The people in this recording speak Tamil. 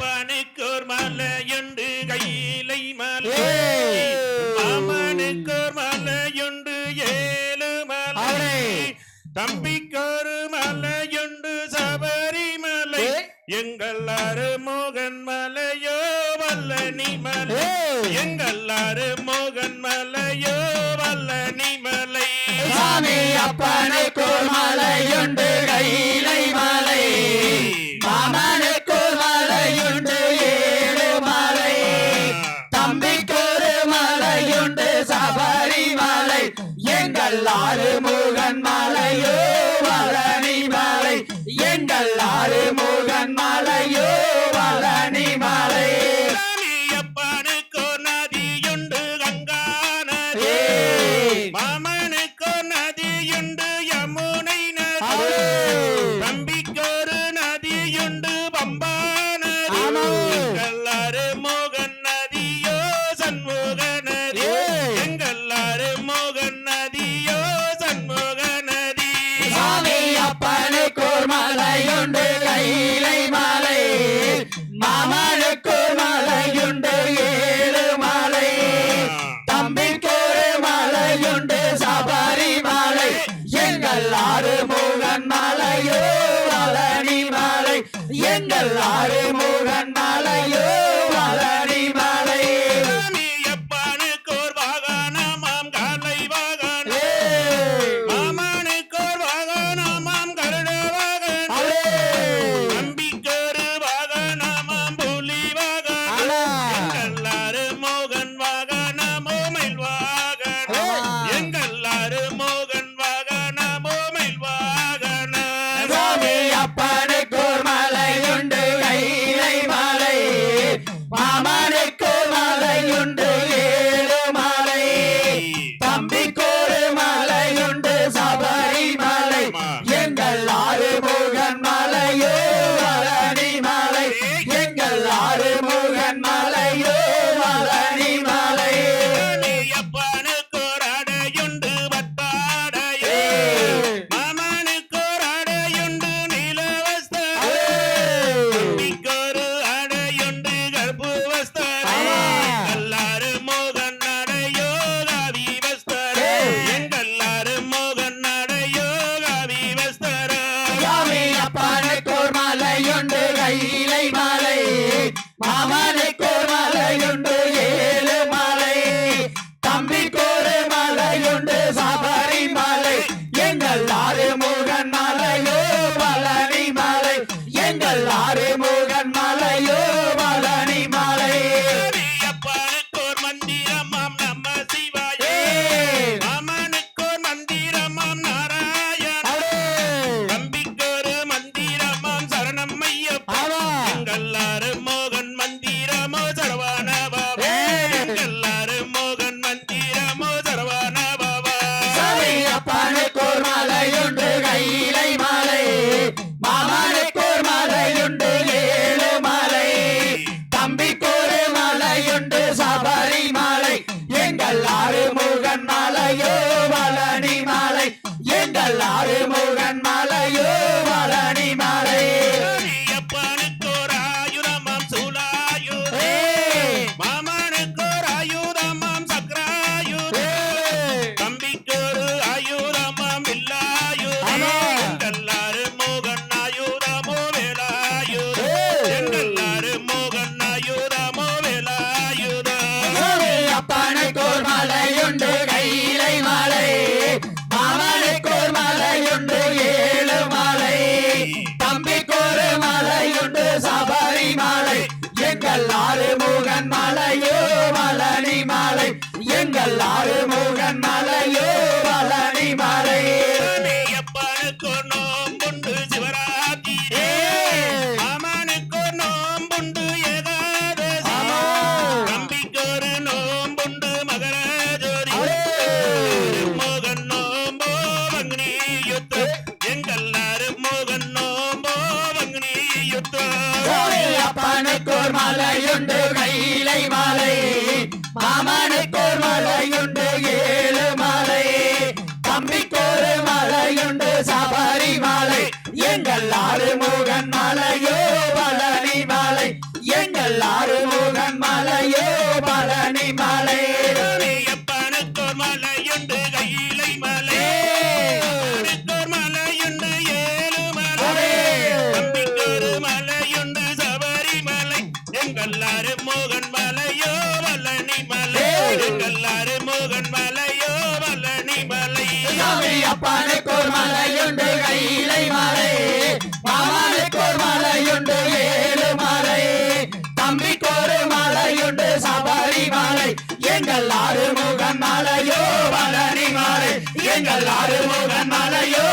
அப்பனுக்கோர் மலையுண்டு கையிலை மலை. அமனுக்கோர் மலையுண்டு ஏழு மலை. தம்பிக்கோர் மலையுண்டு சபரிமலை எங்கள் ஆறு மோகன் மலையோ வல்லனி மலை. எங்கள் ஆறு மோகன் மலையோ வல்லனி மலை. அப்பனுக்கு கொண்டு சபரிமலை. எங்கள் ஆறு முகன் மலையோ. ஆறு முகன் மலையோ மலரி যাবা எங்கள் ஆறு முகன் மலையோ மலனி மலை. எங்கள் ஆறு முகன் மலை கல்லாறு மோகன் மலையோ வல்லணி மலை. கல்லாறு மோகன் மலையோ வல்லணி மலை. அப்பானுக்கு ஒரு மலையுண்டு கையிலை மலை. மாமானுக்கு ஒரு மலையுண்டு ஏழு மலை. தம்பிக்கு ஒரு மலையுண்டு சபரி மலை. எங்கள் ஆறு முகன் மலையோ வல்லணி மலை. எங்கள் ஆறு முகன் மலையோ